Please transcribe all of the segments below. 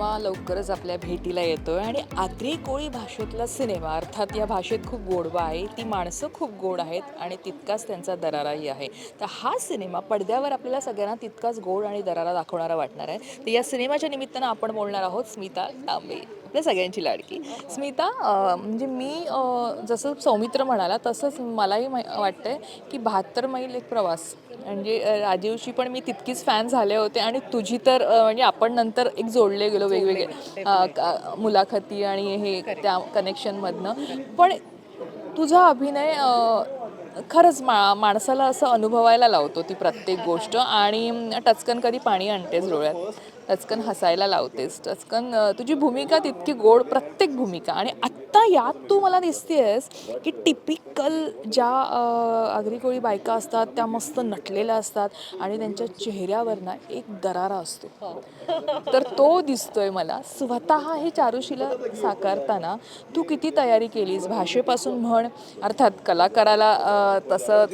Cinema लवकरच आपल्या भेटीला येतोय आणि आत्री कोळी भाषेतला सिनेमा अर्थात या भाषेत खूप गोडवा आहे ती माणसं खूप गोड आहेत आणि तितकाच त्यांचा दराराही आहे. तर हा सिनेमा पडद्यावर आपल्याला सगळ्यांना तितकाच गोड आणि दरारा दाखवणारा वाटणार आहे. तर या सिनेमाच्या निमित्तानं आपण बोलणार आहोत स्मिता तांबे आपल्या सगळ्यांची लाडकी. स्मिता म्हणजे मी जसं सौमित्र म्हणाला तसंच मलाही वाटतं वाटतंय की बहात्तर मैल एक प्रवास म्हणजे अं, राजीवची पण मी तितकीच फॅन झाले होते आणि तुझी तर म्हणजे आपण नंतर एक जोडले गेलो वेगवेगळे. मुलाखती आणि हे त्या कनेक्शनमधनं पण तुझा अभिनय खरंच मा माणसाला असं अनुभवायला लावतो ती प्रत्येक गोष्ट आणि टचकन कधी पाणी आणतेच डोळ्यात? टचकन हसायला लावतेस. टचकन तुझी भूमिका तितकी गोड प्रत्येक भूमिका. आणि आत्ता यात तू मला दिसतेस की टिपिकल ज्या आगरीकोळी कोळी बायका असतात त्या मस्त नटलेल्या असतात आणि त्यांच्या चेहऱ्यावर ना एक दरारा असतो. तर तो दिसतोय मला. स्वतः हे चारुशीला साकारताना तू किती तयारी केलीस? भाषेपासून म्हण अर्थात कलाकाराला तसं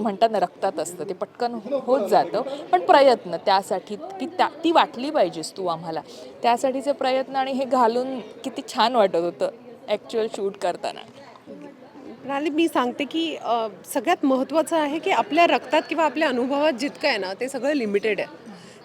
म्हणतात ना रक्तात असतं. ते पटकन हो-, होत जातं. पण प्रयत्न त्यासाठी की त्या ती वाटली पाहिजेस तू आम्हाला. त्यासाठीचे प्रयत्न आणि हे घालून किती छान वाटत होतं ॲक्च्युअल शूट करताना. प्रणाली मी सांगते की सगळ्यात महत्त्वाचं आहे की आपल्या रक्तात किंवा आपल्या अनुभवात जितकं आहे ना ते सगळं लिमिटेड आहे.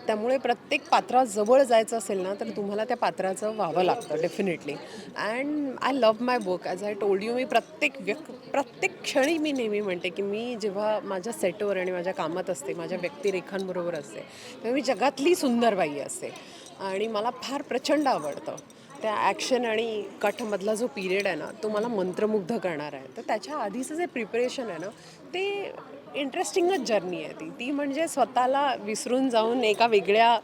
त्यामुळे प्रत्येक पात्राजवळ जायचं असेल ना तर तुम्हाला त्या पात्राचं व्हावं लागतं definitely and I love my work as I told you मी प्रत्येक व्यक् प्रत्येक क्षणी मी नेहमी म्हणते की मी जेव्हा माझ्या सेटवर आणि माझ्या कामात असते माझ्या व्यक्तिरेखांबरोबर असते तेव्हा मी जगातली सुंदर बाई असते. आणि मला फार प्रचंड आवडतं. त्या ॲक्शन आणि कटमधला जो पिरियड आहे ना तो मला मंत्रमुग्ध करणार आहे. तर त्याच्या आधीचं जे प्रिपरेशन आहे ना ते इंटरेस्टिंगच जर्नी आहे ती. ती म्हणजे स्वतःला विसरून जाऊन एका वेगळ्या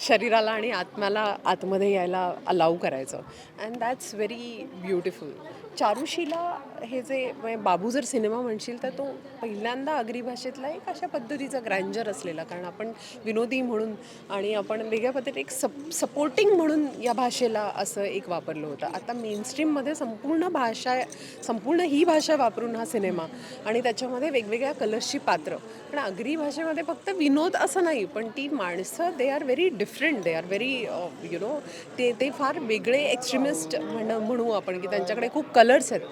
शरीराला आणि आत्म्याला आतमध्ये यायला अलाव करायचं. And that's very beautiful Charushila हे जे म्हणजे बाबू जर सिनेमा म्हणशील तर तो पहिल्यांदा आगरी भाषेतला एक अशा पद्धतीचा ग्रँजर असलेला. कारण आपण विनोदी म्हणून आणि आपण वेगळ्या पद्धतीने एक सप सपोर्टिंग म्हणून या भाषेला असं एक वापरलं होतं. आता मेनस्ट्रीममध्ये संपूर्ण भाषा संपूर्ण ही भाषा वापरून हा सिनेमा आणि त्याच्यामध्ये वेगवेगळ्या कलर्सची पात्र. पण आगरी भाषेमध्ये फक्त विनोद असं नाही पण ती माणसं they are very different they are very you know ते ते फार वेगळे एक्स्ट्रीमिस्ट म्हण म्हणू आपण की त्यांच्याकडे खूप कलर्स आहेत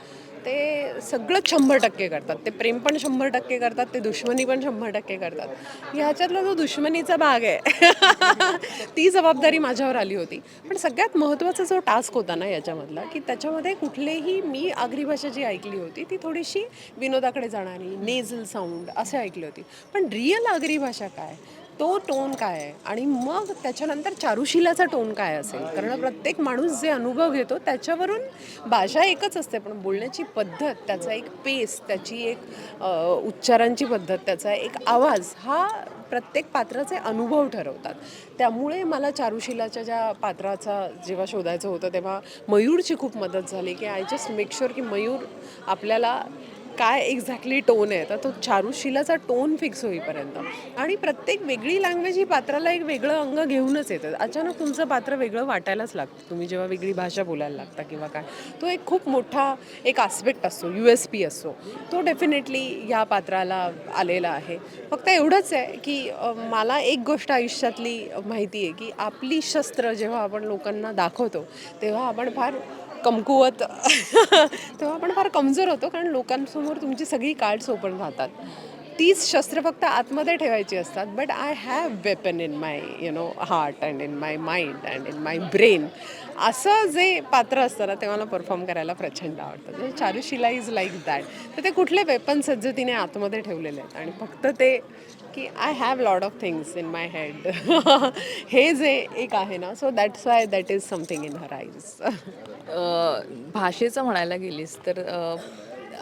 ते सगळं शंभर टक्के करतात. ते प्रेम पण शंभर टक्के करतात ते दुश्मनी पण शंभर टक्के करतात. ह्याच्यातला जो दुश्मनीचा भाग आहे ती जबाबदारी माझ्यावर आली होती. पण सगळ्यात महत्त्वाचा जो टास्क होता ना याच्यामधला की त्याच्यामध्ये कुठलेही मी आगरी भाषा जी ऐकली होती ती थोडीशी विनोदाकडे जाणारी नेझल साऊंड असे ऐकली होती. पण रिअल आगरी भाषा काय? तो टोन काय आहे? आणि मग त्याच्यानंतर चारुशिलाचा टोन काय असेल? कारण प्रत्येक माणूस जे अनुभव घेतो त्याच्यावरून भाषा एकच असते. पण बोलण्याची पद्धत त्याचा एक पेस त्याची एक उच्चारांची पद्धत त्याचा एक आवाज हा प्रत्येक पात्राचे अनुभव ठरवतात. त्यामुळे मला चारुशिलाच्या ज्या पात्राचा जेव्हा शोधायचं होतं तेव्हा मयूरची खूप मदत झाली की आय जस्ट मेक शुअर की मयूर आपल्याला काय एक्झॅक्टली टोन आहे? तर तो चारुशिलाचा टोन फिक्स होईपर्यंत. आणि प्रत्येक वेगळी लँग्वेज ही पात्राला एक वेगळं अंग घेऊनच येतं. अचानक तुमचं पात्र वेगळं वाटायलाच लागतं. तुम्ही जेव्हा वेगळी भाषा बोलायला लागता किंवा काय. तो एक खूप मोठा एक आस्पेक्ट असतो यू एस पी असतो. तो डेफिनेटली या पात्राला आलेला आहे. फक्त एवढंच आहे की मला एक गोष्ट आयुष्यातली माहिती आहे की आपली शस्त्र जेव्हा आपण लोकांना दाखवतो तेव्हा आपण फार कमकुवत. तेव्हा आपण फार कमजोर होतो कारण लोकांसमोर तुमची सगळी कार्ड्स ओपन राहतात. तीच शस्त्र फक्त आतमध्ये ठेवायची असतात but I have weapon in my you know heart and in my mind and in my brain असं जे पात्र असतं ना ते मला परफॉर्म करायला प्रचंड आवडतं. म्हणजे चारुशिला इज लाईक दॅट तर ते कुठले वेपन सज्ज तिने आतमध्ये ठेवलेले आहेत? आणि फक्त ते की I have lot of things in my head हे जे एक आहे ना so that's why that is something in her eyes भाषेचं म्हणायला गेलीस तर अ,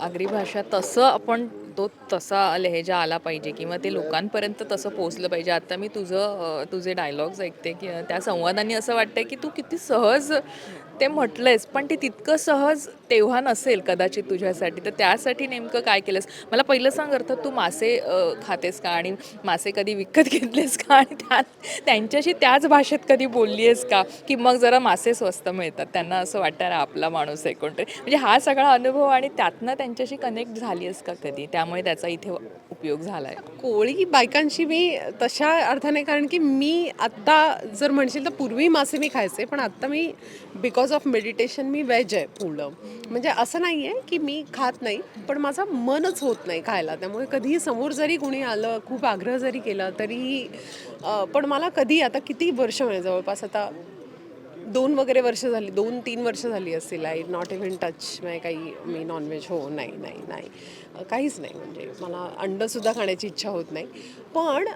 आगरी भाषा तसं आपण तो तसा लहेजा आला पाहिजे किंवा ते लोकांपर्यंत तसं पोचलं पाहिजे. आता मी तुझं तुझे डायलॉग्स ऐकते की त्या संवादाने असं वाटतंय की तू किती सहज ते म्हटलंयस पण ते तितकं सहज तेव्हा नसेल कदाचित तुझ्यासाठी. तर त्यासाठी नेमकं काय केलंस? मला पहिलं सांग अर्थात तू मासे अ, खातेस का? आणि मासे कधी विकत घेतलेस का? आणि त्यात त्यांच्याशी त्याच भाषेत कधी बोलली आहेस का? की मग जरा मासे स्वस्त मिळतात. त्यांना असं वाटतं आपला माणूस आहे कोणतरी. म्हणजे हा सगळा अनुभव आणि त्यातनं त्यांच्याशी कनेक्ट झाली आहेस का कधी? त्यामुळे त्याचा इथे उपयोग झाला आहे कोळी बायकांशी मी तशा अर्थाने कारण की मी आत्ता जर म्हणशील तर पूर्वी मासे मी खायचे पण आत्ता मी बिकॉज ऑफ मेडिटेशन मी व्हेज आहे पूर्ण. म्हणजे असं नाही आहे की मी खात नाही पण माझं मनच होत नाही खायला. त्यामुळे कधीही समोर जरी कुणी आलं खूप आग्रह जरी केला तरीही पण मला कधी आता किती वर्ष म्हणजे जवळपास आता दोन वगैरे वर्ष झाली दोन तीन वर्ष झाली असतील. आय नॉट इव्हन टच म्हणजे काही मी नॉनव्हेज हो नाही नाही नाही. काहीच नाही. म्हणजे मला अंडंसुद्धा खाण्याची इच्छा होत नाही. पण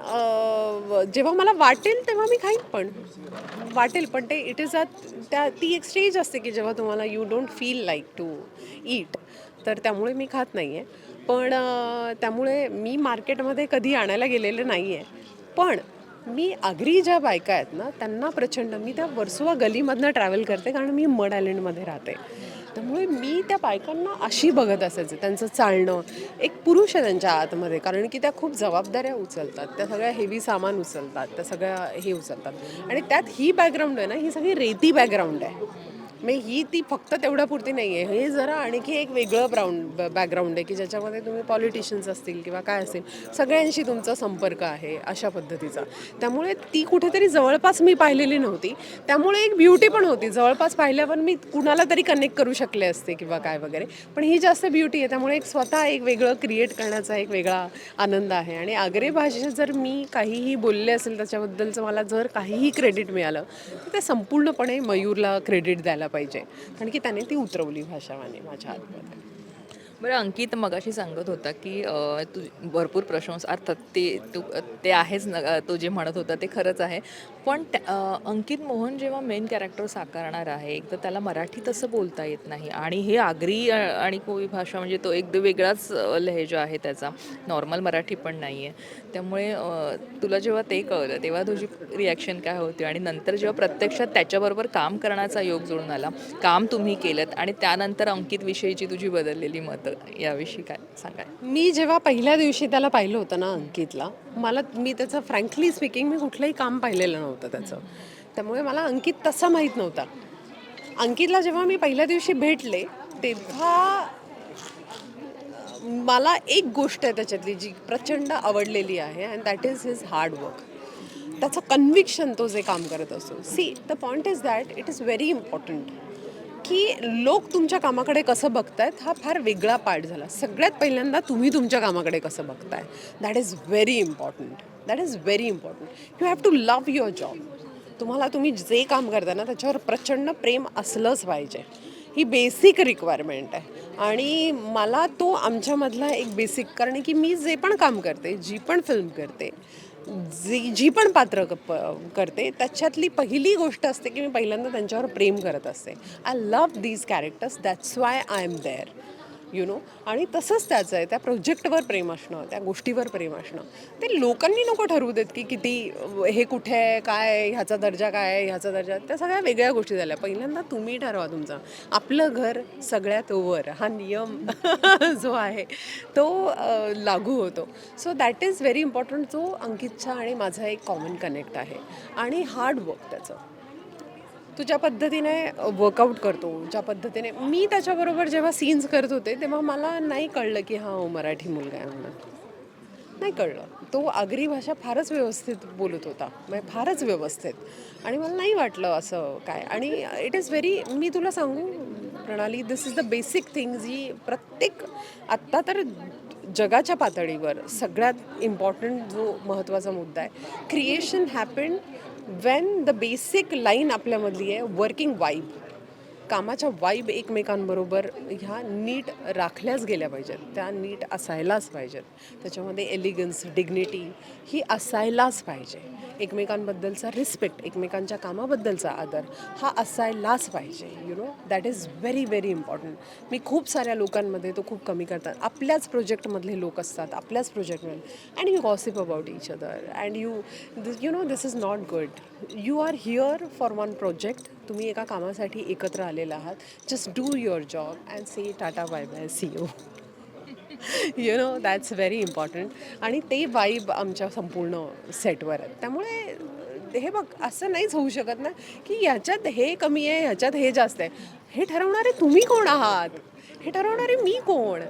जेव्हा मला वाटेल तेव्हा मी खाईन पण. वाटेल पण ते इट इज अ त्या ती एक स्टेज असते की जेव्हा तुम्हाला you don't feel like to eat तर त्यामुळे मी खात नाही आहे पण त्यामुळे मी मार्केटमध्ये कधी आणायला गेलेलं नाही आहे पण मी आगरी ज्या बायका आहेत ना त्यांना प्रचंड मी त्या वर्सोवा गलीमधनं ट्रॅव्हल करते कारण मी मड आयलंडमध्ये राहते. त्यामुळे मी त्या बायकांना अशी बघत असायचे. त्यांचं चालणं एक पुरुष आहे त्यांच्या आतमध्ये कारण की त्या खूप जबाबदाऱ्या उचलतात. त्या सगळ्या हेवी सामान उचलतात त्या सगळ्या हे उचलतात. आणि त्यात ही बॅकग्राऊंड आहे ना ही सगळी रेती बॅकग्राऊंड आहे. मग ही ती फक्त तेवढ्या पुरती नाही आहे हे जरा आणखी एक वेगळं ब्राऊंड बॅकग्राऊंड आहे की ज्याच्यामध्ये तुम्ही पॉलिटिशियन्स असतील किंवा काय असेल सगळ्यांशी तुमचा संपर्क आहे अशा पद्धतीचा. त्यामुळे ती कुठेतरी जवळपास मी पाहिलेली नव्हती. त्यामुळे एक ब्युटी पण होती. जवळपास पाहिल्यावर मी कुणाला तरी कनेक्ट करू शकले असते किंवा काय वगैरे. पण ही जास्त ब्युटी आहे. त्यामुळे एक स्वतः एक वेगळं क्रिएट करण्याचा एक वेगळा आनंद आहे. आणि आग्रे भाषेत जर मी काहीही बोलले असेल त्याच्याबद्दलचं मला जर काहीही क्रेडिट मिळालं तर ते संपूर्णपणे मयूरला क्रेडिट द्यायला पाहिजे. कारण की त्याने ती उतरवली भाषावाने माझ्या हातमध्ये. बरं अंकित मगाशी सांगत होता की अ, तू भरपूर प्रशंसा अर्थात ते तू ते आहेच न तो जे म्हणत होता ते खरंच आहे. पण त्या- अ, अंकित मोहन जेव्हा मेन कॅरेक्टर साकारणार आहे एक तर त्याला मराठी तसं बोलता येत नाही. आणि हे आगरी अ, आणि कोळी भाषा म्हणजे तो एकदम वेगळाच अ, लहेजा आहे त्याचा. नॉर्मल मराठी पण नाही आहे त्यामुळे अ, तुला जेव्हा ते कळलं तेव्हा तुझी रिॲक्शन काय होती? आणि नंतर जेव्हा प्रत्यक्षात त्याच्याबरोबर काम करण्याचा योग जुळून आला काम तुम्ही केलं आणि त्यानंतर अंकितविषयीची तुझी बदललेली मतं. याविषयी काय सांगाय मी जेव्हा पहिल्या दिवशी त्याला पाहिलं होतं ना अंकितला मला मी त्याचं फ्रँकली स्पीकिंग मी कुठलंही काम पाहिलेलं नव्हतं त्याचं. त्यामुळे मला अंकित तसा माहीत नव्हता. अंकितला जेव्हा मी पहिल्या दिवशी भेटले तेव्हा मला एक गोष्ट आहे त्याच्यातली जी प्रचंड आवडलेली आहे and that is his hard work त्याचं कन्व्हिक्शन तो जे काम करत असतो. See the point is that it is very important की लोक तुमच्या कामाकडे कसं बघतायत हा फार वेगळा पार्ट झाला. सगळ्यात पहिल्यांदा तुम्ही तुमच्या कामाकडे कसं बघताय? That is very important that is very important you have to love your job तुम्हाला तुम्ही जे काम करता ना त्याच्यावर प्रचंड प्रेम असलंच पाहिजे. ही बेसिक रिक्वायरमेंट आहे. आणि मला तो आमच्यामधला एक बेसिक कारण की मी जे पण काम करते जी पण फिल्म करते जी जी पण पात्र क- प- करते त्याच्यातली पहिली गोष्ट असते की मी पहिल्यांदा त्यांच्यावर प्रेम करत असते. I love these characters that's why I am there you know आणि तसंच त्याचं आहे त्या प्रोजेक्टवर प्रेम असणं त्या गोष्टीवर प्रेम असणं. ते लोकांनी नको ठरवू देत की किती हे कुठे आहे काय ह्याचा दर्जा काय आहे ह्याचा दर्जा. त्या सगळ्या वेगळ्या गोष्टी झाल्या. पहिल्यांदा तुम्ही ठरवा तुमचं. आपलं घर सगळ्यात ओवर हा नियम जो आहे तो लागू होतो. So that is very important जो अंकितचा आणि माझा एक कॉमन कनेक्ट आहे. आणि हार्डवर्क त्याचं. तुझ्या ज्या पद्धतीने वर्कआउट करतो. ज्या पद्धतीने मी त्याच्याबरोबर जेव्हा सीन्स करत होते तेव्हा मला नाही कळलं की हा हो मराठी मुलगा आहे म्हणून. नाही कळलं. तो आगरी भाषा फारच व्यवस्थित बोलत होता. म्हणजे फारच व्यवस्थित. आणि मला नाही वाटलं असं काय. आणि इट इज व्हेरी मी तुला सांगू Pranali this is the basic thing जी प्रत्येक आत्ता तर जगाच्या पातळीवर सगळ्यात इम्पॉर्टंट जो महत्त्वाचा मुद्दा आहे creation happen when the basic line आपल्यामधली आहे वर्किंग वाईब कामाच्या वाईब एकमेकांबरोबर ह्या नीट राखल्याच गेल्या पाहिजेत. त्या नीट असायलाच पाहिजेत. त्याच्यामध्ये एलिगन्स डिग्निटी ही असायलाच पाहिजे. एकमेकांबद्दलचा रिस्पेक्ट एकमेकांच्या कामाबद्दलचा आदर हा असायलाच पाहिजे. You know that is very very important मी खूप साऱ्या लोकांमध्ये तो खूप कमी करतात. आपल्याच प्रोजेक्टमधले लोक असतात आपल्याच प्रोजेक्टमध्ये and you gossip about each other and you you know this is not good you are here for one project तुम्ही एका कामासाठी एकत्र आलेला आहात. Just do your job and say tata bye bye see you you know that's very important आणि ते vibe आमच्या संपूर्ण सेटवर आहेत त्यामुळे हे बघ असं नाहीच होऊ शकत ना की ह्याच्यात हे कमी आहे ह्याच्यात हे जास्त आहे. हे ठरवणारे तुम्ही कोण आहात? हे ठरवणारे मी कोण?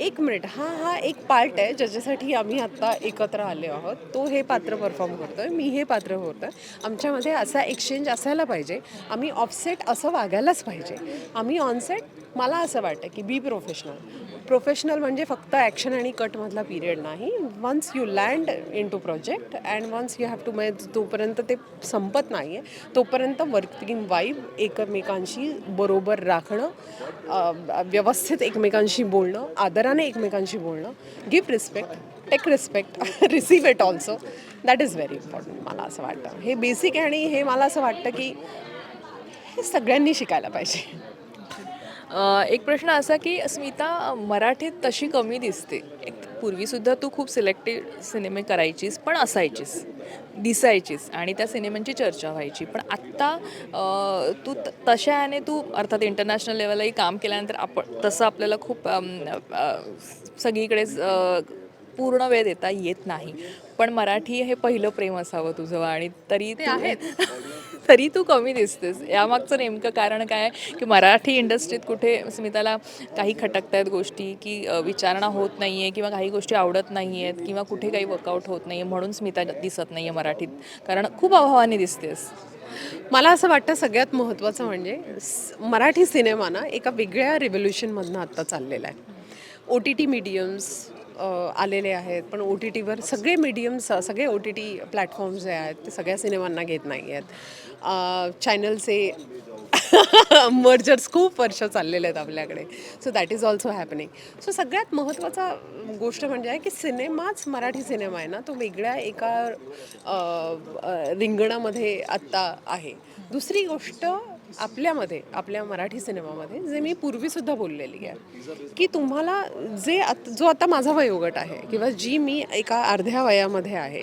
एक मिनिट. हा हा एक पार्ट आहे ज्याच्यासाठी आम्ही आत्ता एकत्र आले आहोत. तो हे पात्र परफॉर्म करतोय मी हे पात्र करतोय आमच्यामध्ये असा एक्सचेंज असायला पाहिजे. आम्ही ऑफसेट असं वागायलाच पाहिजे. आम्ही ऑनसेट मला असं वाटतं की बी प्रोफेशनल प्रोफेशनल म्हणजे फक्त ॲक्शन आणि कटमधला पिरियड नाही. Once you land into project and once you have to may जोपर्यंत ते संपत नाही आहे तोपर्यंत वर्किंग वाईब एकमेकांशी बरोबर राखणं व्यवस्थित एकमेकांशी बोलणं आदराने एकमेकांशी बोलणं give respect take respect receive it also that is very important मला असं वाटतं. हे बेसिक आहे आणि हे मला असं वाटतं की हे सगळ्यांनी शिकायला पाहिजे. एक प्रश्न असा की स्मिता मराठीत तशी कमी दिसते. एक पूर्वीसुद्धा तू खूप सिलेक्टेड सिनेमे करायचीस पण असायचीस दिसायचीस आणि त्या सिनेमांची चर्चा व्हायची. पण आत्ता तू त- तशाने तू अर्थात इंटरनॅशनल लेवललाही काम केल्यानंतर आपण तसं आपल्याला खूप अ, पूर्ण वेळ देता येत नाही. पण मराठी हे पहिलं प्रेम असावं तुझं आणि तरी तू तरी तू कमी दिसतेस. यामागचं नेमकं कारण काय आहे? की मराठी इंडस्ट्रीत कुठे स्मिताला काही खटकत आहेत गोष्टी की विचारणा होत नाही आहे किंवा काही गोष्टी आवडत नाही आहेत किंवा कुठे काही वर्कआउट होत नाही आहे म्हणून स्मिता दिसत नाही आहे मराठीत. कारण खूप अभावाने दिसतेस. मला असं वाटतं सगळ्यात महत्त्वाचं म्हणजे मराठी सिनेमा ना एका वेगळ्या रिव्होल्युशनमधनं आत्ता चाललेला आहे. ओ टी टी मीडियम्स आलेले आहेत. पण ओ टी टीवर सगळे मीडियम्स सगळे ओ टी टी प्लॅटफॉर्म्स जे आहेत ते सगळ्या सिनेमांना घेत नाही आहेत. चॅनलचे मर्जर्स खूप वर्ष चाललेले आहेत आपल्याकडे. So that is also happening so सगळ्यात महत्त्वाचा गोष्ट म्हणजे आहे की सिनेमाच मराठी सिनेमा आहे ना तो वेगळ्या एका रिंगणामध्ये आत्ता आहे. दुसरी गोष्ट आपल्यामध्ये आपल्या मराठी सिनेमामध्ये जे मी पूर्वीसुद्धा बोललेली आहे की तुम्हाला जे आत जो आता माझा वयोगट आहे किंवा जी मी एका अर्ध्या वयामध्ये आहे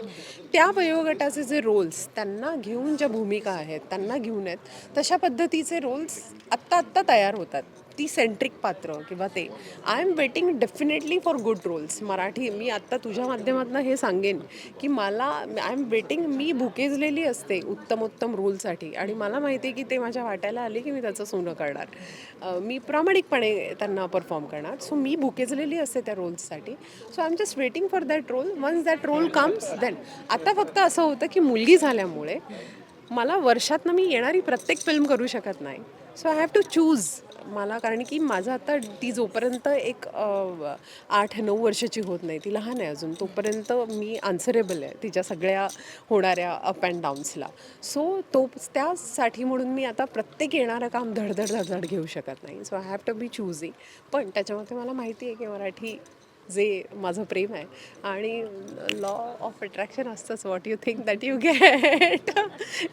त्या वयोगटाचे जे रोल्स त्यांना घेऊन ज्या भूमिका आहेत त्यांना घेऊन आहेत तशा पद्धतीचे रोल्स आत्ता आत्ता तयार होतात. ती सेंट्रिक पात्र किंवा ते. I am waiting definitely for good roles Marathi मी आत्ता तुझ्या माध्यमातून हे सांगेन की मला आय एम वेटिंग मी भुकेजलेली असते उत्तम उत्तम रोलसाठी आणि मला माहिती आहे की ते माझ्या वाट्याला आले की मी त्याचं सोनं करणार मी प्रामाणिकपणे त्यांना परफॉर्म करणार. सो मी भुकेजलेली असते त्या रोल्ससाठी so I am just waiting for that role once that role comes then आता फक्त असं होतं की मुलगी झाल्यामुळे मला वर्षातनं मी येणारी प्रत्येक फिल्म करू शकत नाही. So I have to choose मला कारण की माझं आता ती जोपर्यंत एक आठ नऊ वर्षाची होत नाही ती लहान आहे अजून तोपर्यंत मी आन्सरेबल आहे तिच्या सगळ्या होणाऱ्या अप अँड डाऊन्सला सो तो त्यासाठी म्हणून मी आता प्रत्येक येणारं काम धडधड धडधड घेऊ शकत नाही. So I have to be choosing पण त्याच्यामध्ये मला माहिती आहे की मराठी जे माझं प्रेम आहे. आणि लॉ ऑफ अट्रॅक्शन असतंच. What you think that you get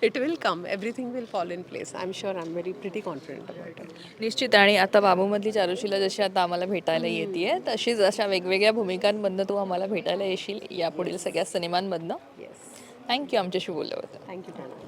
it will come everything will fall in place I am sure I am very pretty confident about it निश्चित. आणि आता बाबूमधली चारुशीला जशी आता आम्हाला भेटायला येते तशीच अशा वेगवेगळ्या भूमिकांमधनं तू आम्हाला भेटायला येशील यापुढील सगळ्या सिनेमांमधनं. येस थँक्यू आमच्याशी बोलल्याबद्दल. Thank you thank you